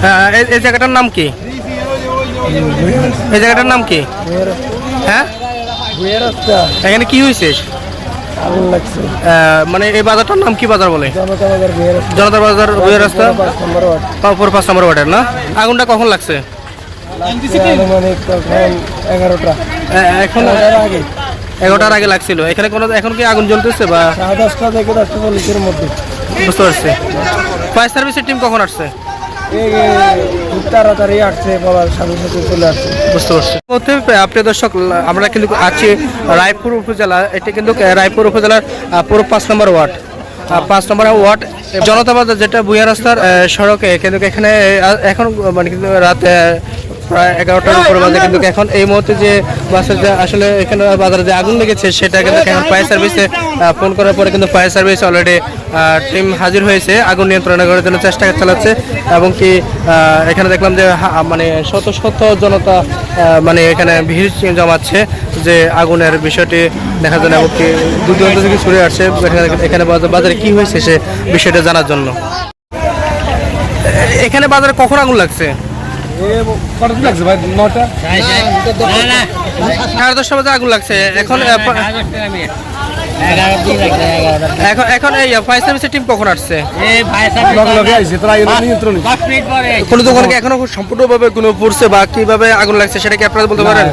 আহ, এই- এই জায়গাটার নাম কি? এই জায়গাটার নাম কি? হ্যাঁ? এখানে কি হয়েছে? মানে এই বাজারটার নাম কি বাজার বলে? জনতা বাজার বইয়ের রাস্তা? পাঁচপুর পাঁচ নম্বর ওয়ার্ডের না? আগুনটা কখন লাগছে? এখন এগারোটার আগে লাগছিল। এখানে কোনো এখন কি আগুন জ্বলতেছে বা? দশটা থেকে দশটা চল্লিশের মধ্যে। বুঝতে পারছি। ফায়ার সার্ভিসের টিম কখন আসছে? তাড়াতাড়ি আসছে বলার সাথে সাথে চলে আসছে। বুঝতে পারছি। মধ্যে প্রিয় দর্শক আমরা কিন্তু আছি রায়পুর উপজেলা এটি কিন্তু রায়পুর উপজেলার পুরো পাঁচ নম্বর ওয়ার্ড। পাঁচ নম্বর ওয়ার্ড জনতা বাজার যেটা বুয়া রাস্তার সড়কে কিন্তু এখানে এখন মানে কিন্তু রাত প্রায় এগারোটার উপরে বাজে। কিন্তু এখন এই মুহূর্তে যে বাসের যে আসলে এখানে বাজারে যে আগুন লেগেছে সেটা কিন্তু এখন ফায়ার সার্ভিসে ফোন করার পরে কিন্তু ফায়ার সার্ভিস অলরেডি টিম হাজির হয়েছে। আগুন নিয়ন্ত্রণ করার জন্য চেষ্টা চালাচ্ছে। এবং কি এখানে দেখলাম যে মানে শত শত জনতা মানে এখানে ভিড় জমাচ্ছে যে আগুনের বিষয়টি দেখার জন্য। এবং কি দূর থেকে ছড়িয়ে আসছে এখানে- এখানে বাজার- বাজারে কি হয়েছে সে বিষয়টা জানার জন্য। এখানে বাজারে কখন আগুন লাগছে? কতদিন লাগছে ভাই নটা সাড়ে দশটা আগুন লাগছে। এখন এখন এখন এই ফায়ার সার্ভিসের টিম কখন আসছে? কোনো দোকানে কি এখনও সম্পূর্ণভাবে কোনো পড়ছে বা কীভাবে আগুন লাগছে সেটা কি আপনারা বলতে পারেন।